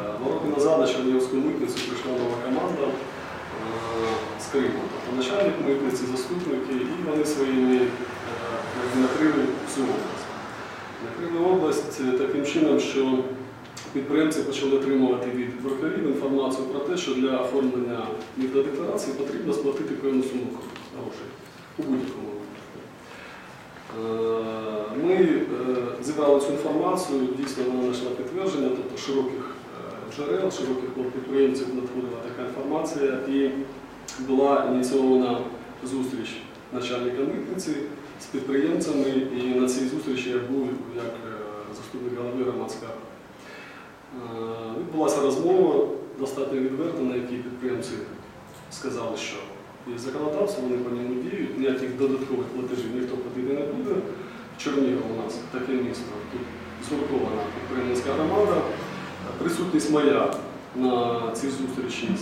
Два роки назад на Чернігівську митницю прийшла нова команда е, з Криму. Тобто начальник митниці, заступники, і вони своїми е, накрили всю область. Накрили область е, таким чином, що підприємці почали отримувати від брокерів інформацію про те, що для оформлення міфдодекларації потрібно сплатити певну суму грошей у будь-якому випадку. Ми зібрали цю інформацію, дійсно вона знайшла підтвердження, тобто широких джерел, широких коло підприємців надходила така інформація і була ініційована зустріч начальника митниці з підприємцями, і на цій зустрічі я був як е, заступник голови громадського. Е, Відбулася розмова достатньо відверта, на якій підприємці сказали, що є законодавство, вони по ньому діють, ніяких додаткових платежів ніхто платити не буде. Чернігів у нас таке місто, тут згуртована підприємницька громада. Присутність моя на цій зустрічі е,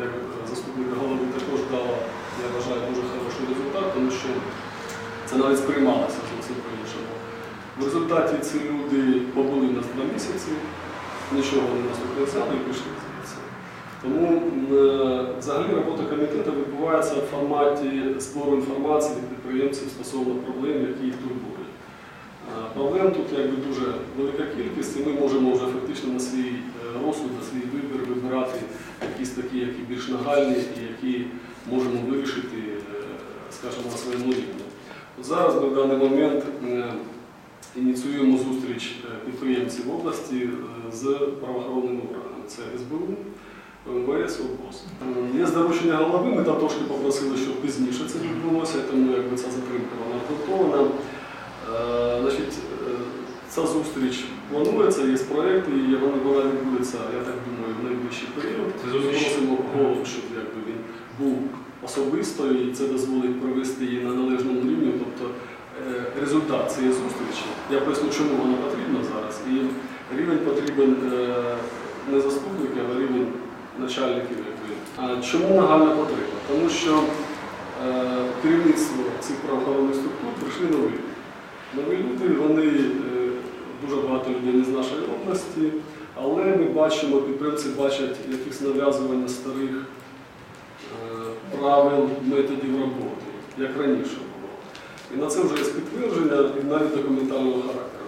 як заступник голови також дала, я вважаю, дуже хороший результат, тому що це навіть сприймалося зовсім по-іншому. В результаті ці люди побули нас два місяці, нічого не взяли і пішли звідси. Тому е, взагалі робота комітету відбувається в форматі збору інформації від підприємців стосовно проблем, які їх турбують. Е, Проблем тут якби дуже велика кількість, і ми можемо вже фактично на свій е, розсуд, на свій вибір вибирати якісь такі, які більш нагальні і які можемо вирішити, е, скажімо, на своєму рівні. Зараз ми в даний момент е, ініціюємо зустріч е, підприємців області е, з правоохоронними органами. Це СБУ, МВС, ОБОС. Е, Є доручення голови, ми там трошки попросили, щоб пізніше це відбулося, тому якби ця затримка вона обґрунтована. Ця зустріч планується, є проєкти, і вона, відбудеться, я так думаю, в найближчий період. Ми просимо голову, щоб якби, він був особисто і це дозволить провести її на належному рівні. Тобто е, результат цієї зустрічі, я поясню, чому вона потрібна зараз. І рівень потрібен е, не заступників, а рівень начальників. Якби. Чому нагальна потреба? Тому що е, керівництво цих правоохоронних структур прийшли нові. Нові люди, вони е, дуже багато людей не з нашої області, але ми бачимо, підприємці бачать якісь нав'язування старих е, правил, методів роботи, як раніше було. І на це вже є підтвердження і навіть документального характеру.